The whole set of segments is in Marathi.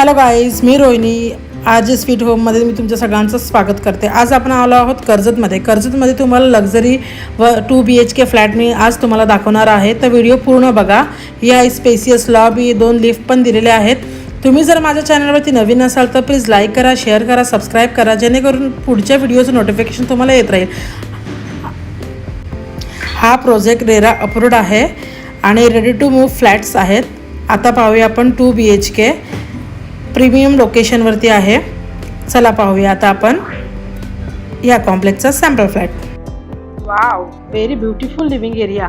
हॅलो गाईज मी रोहिणी. आज स्वीट होममध्ये मी तुमच्या सगळ्यांचं स्वागत करते. आज आपण आलो आहोत कर्जतमध्ये. कर्जतमध्ये तुम्हाला लक्झरी व two B H K flat मी आज तुम्हाला दाखवणार आहे. तर व्हिडिओ पूर्ण बघा. या स्पेसियस लॉबी दोन लिफ्ट पण दिलेले आहेत. तुम्ही जर माझ्या चॅनलवरती नवीन असाल तर प्लीज लाईक करा शेअर करा सबस्क्राईब करा जेणेकरून पुढच्या व्हिडिओचं नोटिफिकेशन तुम्हाला येत राहील. हा प्रोजेक्ट रेरा अप्रूव्ड आहे आणि रेडी टू मूव्ह फ्लॅट्स आहेत. आता पाहूया आपण two B H K premium लोकेशनवरती आहे. चला पाहूया आता आपण या कॉम्प्लेक्सचा sample flat wow very beautiful living area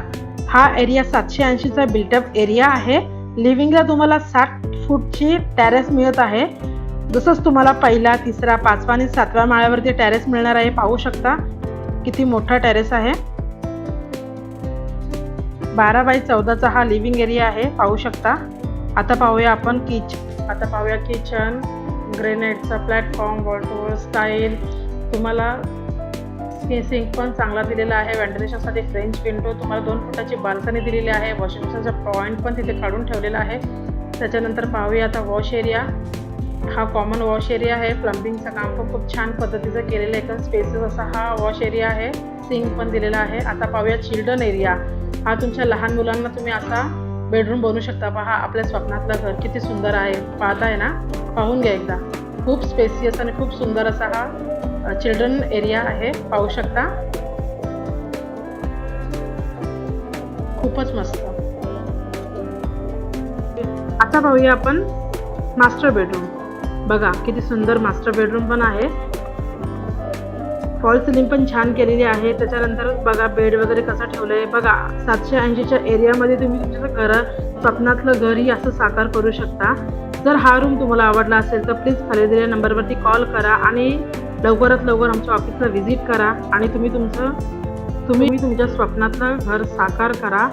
हा एरिया सातशे ऐंशीचा बिल्टअप एरिया आहे. लिव्हिंगला तुम्हाला साठ फूटची टॅरेस मिळत आहे. जसंच तुम्हाला पहिला तिसरा पाचवा आणि सातव्या माळ्यावरती टॅरेस मिळणार आहे. पाहू शकता किती मोठा टॅरेस आहे. बारा बाय चौदाचा हा लिव्हिंग एरिया आहे. पाहू शकता. आता पाहूया आपण किच आता पाहूया किचन ग्रेनेटचा प्लॅटफॉर्म वॉटर स्टाईल. तुम्हाला सिंक पण चांगला दिलेला आहे. व्हेंटिलेशनसाठी फ्रेंच विंडो तुम्हाला दोन फुटाची बाल्कनी दिलेली आहे. वॉशिंग मशीनचा पॉईंट पण तिथे काढून ठेवलेला आहे. त्याच्यानंतर पाहूया आता वॉश एरिया हा कॉमन वॉश एरिया आहे. प्लंबिंगचं काम पण खूप छान पद्धतीचं केलेलं आहे. एकदम स्पेसेस असा हा वॉश एरिया आहे. सिंक पण दिलेला आहे. आता पाहूया चिल्ड्रन एरिया हा तुमच्या लहान मुलांना तुम्ही असा बेडरूम बनवू शकता. पहा आपल्या स्वप्नातलं घर किती सुंदर आहे. पाहताय ना? पाहून घ्या एकदा. खूप स्पेसियस आणि खूप सुंदर असा हा चिल्ड्रन एरिया आहे. पाहू शकता. खूपच मस्त. आता पाहूया आपण मास्टर बेडरूम बघा किती सुंदर मास्टर बेडरूम पण आहे. फॉल सिलिंग पण छान केलेली आहे. त्याच्यानंतर बघा बेड वगैरे कसं ठेवलं आहे बघा सातशे ऐंशीच्या एरियामध्ये तुम्ही तुमच्या घर स्वप्नातलं घरही असं साकार करू शकता. जर हा रूम तुम्हाला आवडला असेल तर प्लीज खाली दिलेल्या नंबरवरती कॉल करा आणि लवकरात लवकर आमच्या ऑफिसला व्हिजिट करा आणि तुम्ही तुमचं तुम्ही तुमच्या स्वप्नातलं घर साकार करा.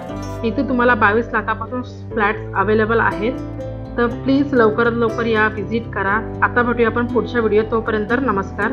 इथे तुम्हाला बावीस लाखापासून फ्लॅट्स अवेलेबल आहेत. तर प्लीज लवकरात लवकर या व्हिजिट करा. आता भेटूया आपण पुढच्या व्हिडिओ तोपर्यंत. नमस्कार.